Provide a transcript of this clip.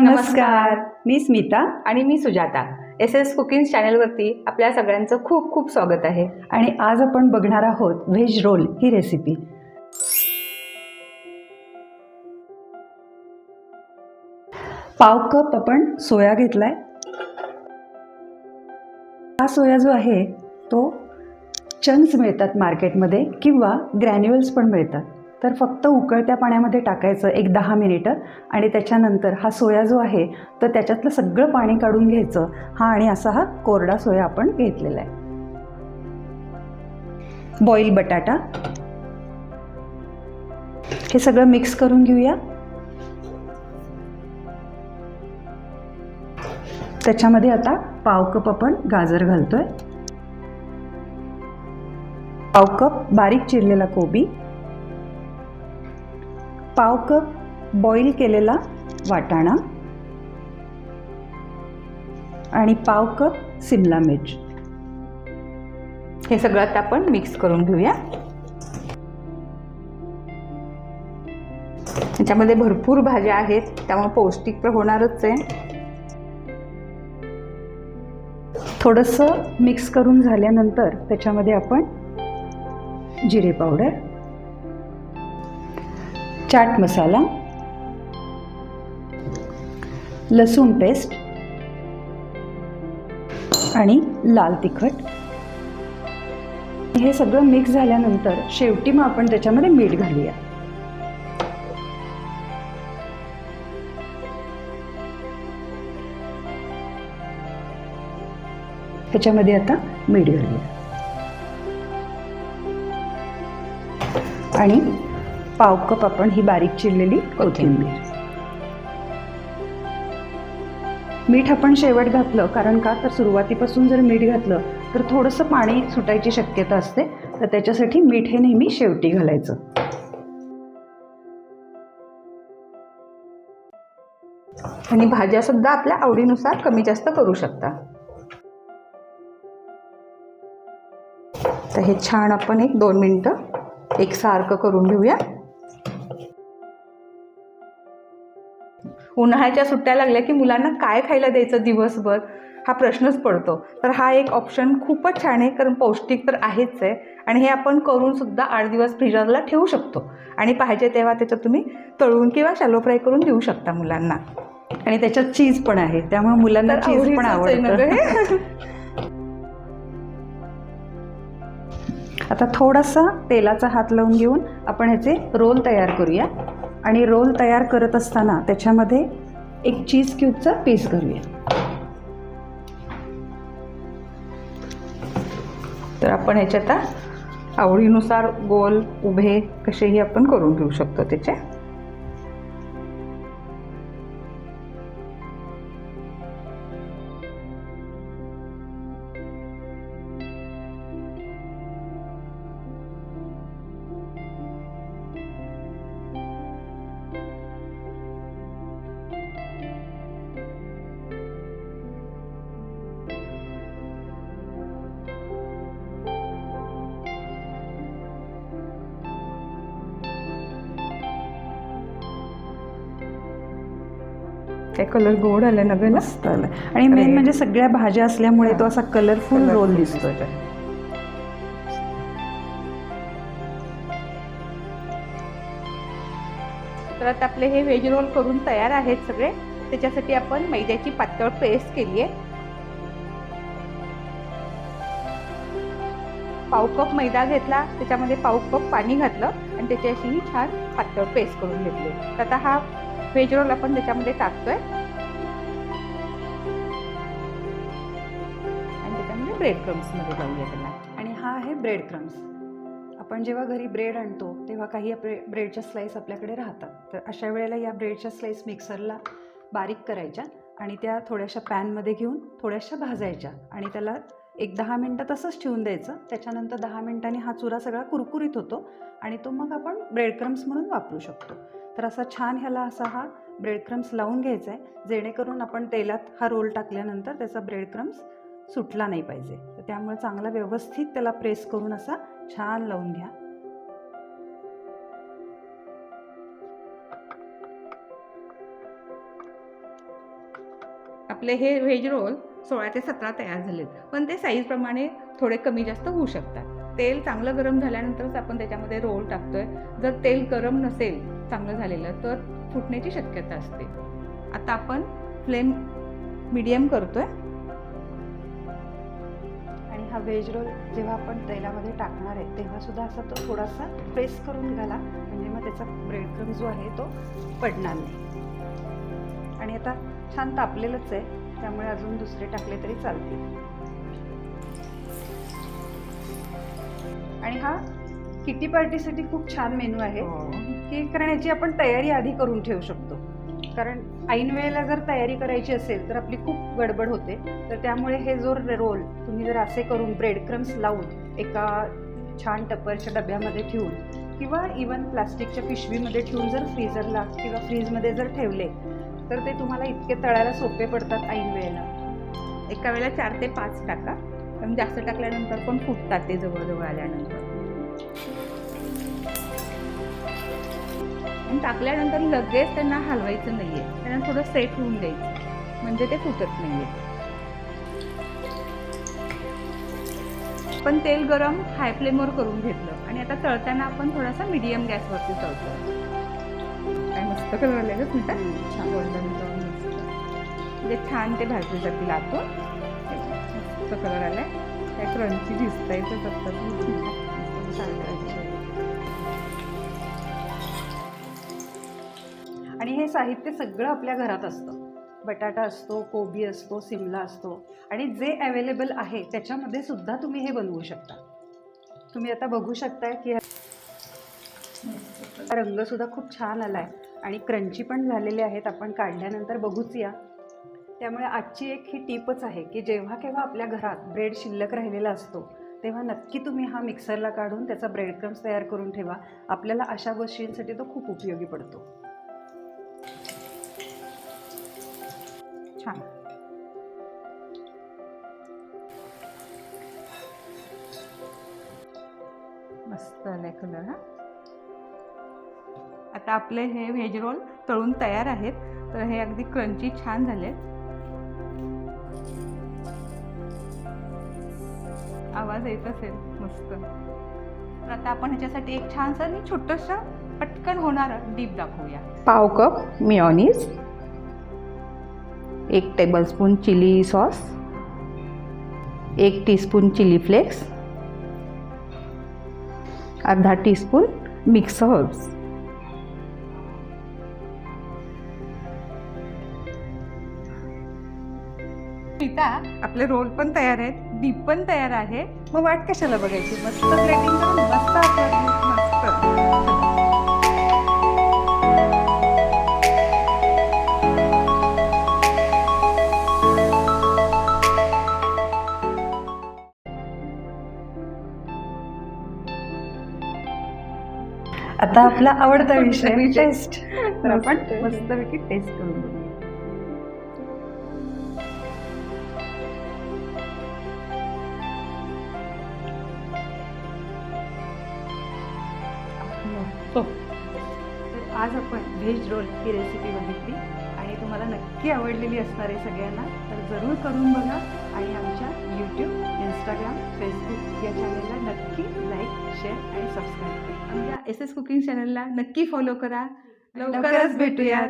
नमस्कार. मी स्मिता. आणि मी सुजाता. एस एस कुकिंग चॅनलवरती आपल्या सगळ्यांचं खूप खूप स्वागत आहे. आणि आज आपण बघणार आहोत व्हेज रोल ही रेसिपी पाव कप आपण सोया घेतलाय. हा सोया जो आहे तो चंक्स मिळतात मार्केटमध्ये किंवा ग्रॅन्युअल्स पण मिळतात. तर फक्त उकळत्या पाण्यामध्ये टाकायचं एक दहा मिनिटं आणि त्याच्यानंतर हा सोया जो आहे तर त्याच्यातलं सगळं पाणी काढून घ्यायचं. हा आणि असा हा कोरडा सोया आपण घेतलेला आहे. बॉईल बटाटा. हे सगळं मिक्स करून घेऊया. त्याच्यामध्ये आता पाव कप आपण गाजर घालतोय. पाव कप बारीक चिरलेला कोबी. पाव कप बॉईल केलेला वाटाणा आणि पाव कप सिमला मिर्च. हे सगळं आता आपण मिक्स करून घेऊया. त्याच्यामध्ये भरपूर भाज्या आहेत त्यामुळे पौष्टिक तर होणारच आहे. थोडंसं मिक्स करून झाल्यानंतर त्याच्यामध्ये आपण जिरे पावडर चाट मसाला लसूण पेस्ट आणि लाल तिखट. हे सगळं मिक्स झाल्यानंतर शेवटी मग आपण त्याच्यामध्ये मीठ घालूया. त्याच्यामध्ये आता मीठ घालूया. आणि पाव कप आपण ही बारीक चिरलेली कोथिंबीर. मीठ आपण शेवट घातलं कारण का? तर सुरुवातीपासून जर मीठ घातलं तर थोडंसं पाणी सुटायची शक्यता असते. तर त्याच्यासाठी मीठ हे नेहमी शेवटी घालायचं. आणि भाज्या सुद्धा आपल्या आवडीनुसार कमी जास्त करू शकता. तर हे छान आपण एक दोन मिनटं एकसारखं करून घेऊया. उन्हाळ्याच्या सुट्ट्या लागल्या की मुलांना काय खायला द्यायचं दिवसभर? हा प्रश्नच पडतो. तर हा एक ऑप्शन खूपच छान आहे कारण पौष्टिक तर आहेच आहे. आणि हे आपण करून सुद्धा आठ दिवस फ्रीजरला ठेवू शकतो. आणि पाहिजे तेव्हा त्याच्यात तुम्ही तळून किंवा शॅलो फ्राय करून देऊ शकता मुलांना. आणि त्याच्यात चीज पण आहे त्यामुळे मुलांना चीज पण आवडतं? आता थोडासा तेलाचा हात लावून घेऊन आपण ह्याचे रोल तयार करूया. आणि रोल तयार करत असताना त्याच्यामध्ये एक चीज क्यूबचा पीस करूया तर आपण ह्याच्यात आवडीनुसार गोल उभे कसेही आपण करून घेऊ शकतो त्याचे. काय कलर गोड आला ना? गं मस्त आलं. आणि मेन. म्हणजे सगळ्या भाज्या असल्यामुळे तो असा कलरफुल रोल दिसतोय तर आता आपले हे व्हेज रोल करून तयार आहेत सगळे. त्याच्यासाठी आपण मैद्याची पातळ पेस्ट केली आहे पाव कप मैदा घेतला त्याच्यामध्ये पाव कप पाणी घातलं आणि त्याची अशी ही छान पातळ पेस्ट करून घेतली. तर आता हा व्हेज रोल आपण त्याच्यामध्ये टाकतोय. आणि त्याच्यामध्ये ब्रेड क्रम्समध्ये जाऊया त्याला. आणि हा आहे ब्रेड क्रम्स आपण जेव्हा घरी ब्रेड आणतो तेव्हा काही ब्रे ब्रेडच्या स्लाईस आपल्याकडे राहतात. तर अशा वेळेला या ब्रेडच्या स्लाईस मिक्सरला बारीक करायच्या आणि त्या थोड्याशा पॅनमध्ये घेऊन थोड्याशा भाजायच्या आणि त्याला एक दहा मिनटं तसंच ठेवून द्यायचं. त्याच्यानंतर दहा मिनटांनी हा चुरा सगळा कुरकुरीत होतो आणि तो मग आपण ब्रेड क्रम्स म्हणून वापरू शकतो. तर असा छान ह्याला असा हा ब्रेड क्रम्स लावून घ्यायचा आहे जेणेकरून आपण तेलात हा रोल टाकल्यानंतर त्याचा ब्रेड क्रम्स सुटला नाही पाहिजे. तर त्यामुळे चांगला व्यवस्थित त्याला प्रेस करून असा छान लावून घ्या. आपले हे व्हेज रोल सोळा ते सतरा तयार झालेत. पण ते साईजप्रमाणे थोडे कमी जास्त होऊ शकतात. तेल चांगलं गरम झाल्यानंतरच आपण त्याच्यामध्ये रोल टाकतोय. जर तेल गरम नसेल चांगलं झालेलं तर फुटण्याची शक्यता असते. आता आपण फ्लेम मीडियम करतोय. आणि हा व्हेज रोल जेव्हा आपण तेलामध्ये टाकणार आहे तेव्हा सुद्धा असा तो थोडासा प्रेस करून घाला. म्हणजे मग त्याचा ब्रेड क्रम जो आहे तो पडणार नाही. आणि आता छान तापलेलंच आहे. त्यामुळे अजून दुसरे टाकले तरी चालतील. आणि हा किटी पार्टीसाठी खूप छान मेनू आहे. की कारण याची आपण तयारी आधी करून ठेवू शकतो. कारण ऐन वेळेला जर तयारी करायची असेल तर आपली खूप गडबड होते. तर त्यामुळे हे जो रोल तुम्ही जर असे करून ब्रेड क्रम्स लावून एका छान टप्परच्या डब्यामध्ये ठेवून किंवा इवन प्लास्टिकच्या पिशवीमध्ये ठेवून जर फ्रीजरला किंवा फ्रीजमध्ये जर ठेवले तर ते तुम्हाला इतके तळायला सोपे पडतात ऐन वेळेला. एका वेळेला चार ते पाच टाका. कारण जास्त टाकल्यानंतर पण फुटतात ते जवळजवळ आल्यानंतर. आणि टाकल्यानंतर लगेच त्यांना हलवायचं नाहीये. त्यांना थोडं सेट होऊन द्यायचं. म्हणजे ते फुटत नाहीये. पण तेल गरम हाय फ्लेमवर करून घेतलं. आणि आता तळताना आपण थोडासा मिडियम गॅसवरती तळतो मस्त कलर आले ग स्मिता छान. गोल्डन ब्राऊन म्हणजे छान ते भाजले जातील आतून मस्त कलर आलाय. काय क्रंची दिसत आहे ते आणि हे साहित्य सगळं आपल्या घरात असतं. बटाटा असतो कोबी असतो सिमला असतो. आणि जे अवेलेबल आहे त्याच्यामध्ये सुद्धा तुम्ही हे बनवू शकता. तुम्ही आता बघू शकताय की हा रंगसुद्धा खूप छान आला आहे आणि क्रंची पण झालेले आहेत आपण काढल्यानंतर बघूच या त्यामुळे आजची एक ही टीपच आहे की जेव्हा केव्हा आपल्या घरात ब्रेड शिल्लक राहिलेला असतो तेव्हा नक्की तुम्ही हा मिक्सरला काढून त्याचा ब्रेड क्रम्स तयार करून ठेवा. आपल्याला अशा गोष्टींसाठी तो खूप उपयोगी पडतो. छान. मस्त आलाय कलर हा? आता आपले हे व्हेज रोल तळून तयार आहेत. तर हे अगदी क्रंची छान झाले आवाज येत असेल मस्त. तर आता आपण ह्याच्यासाठी एक छानसं आणि छोटंसं पटकन होणार डीप दाखवूया. पाव कप मिओनीज एक टेबलस्पून चिली सॉस एक टीस्पून चिली फ्लेक्स अर्धा टीस्पून मिक्स हर्ब्स सीता आपले रोल पण तयार आहेत डीप पण तयार आहे मग वाट कशाला बघायची मस्त प्लेटिंग करून मस्त मस्त आता आपला आवडता विषय. टेस्ट तर आपण मस्त. मस्तपैकी टेस्ट करून बघूया हो. तर आज आपण व्हेज रोल ही रेसिपी बघितली आणि तुम्हाला नक्की आवडलेली असणार आहे सगळ्यांना तर जरूर करून बघा आणि आमच्या यूट्यूब इंस्टाग्राम फेसबुक या चॅनलला नक्की लाईक शेअर आणि सबस्क्राईब करा. आमच्या एस एस कुकिंग चॅनलला नक्की फॉलो करा. लवकरच भेटूयात.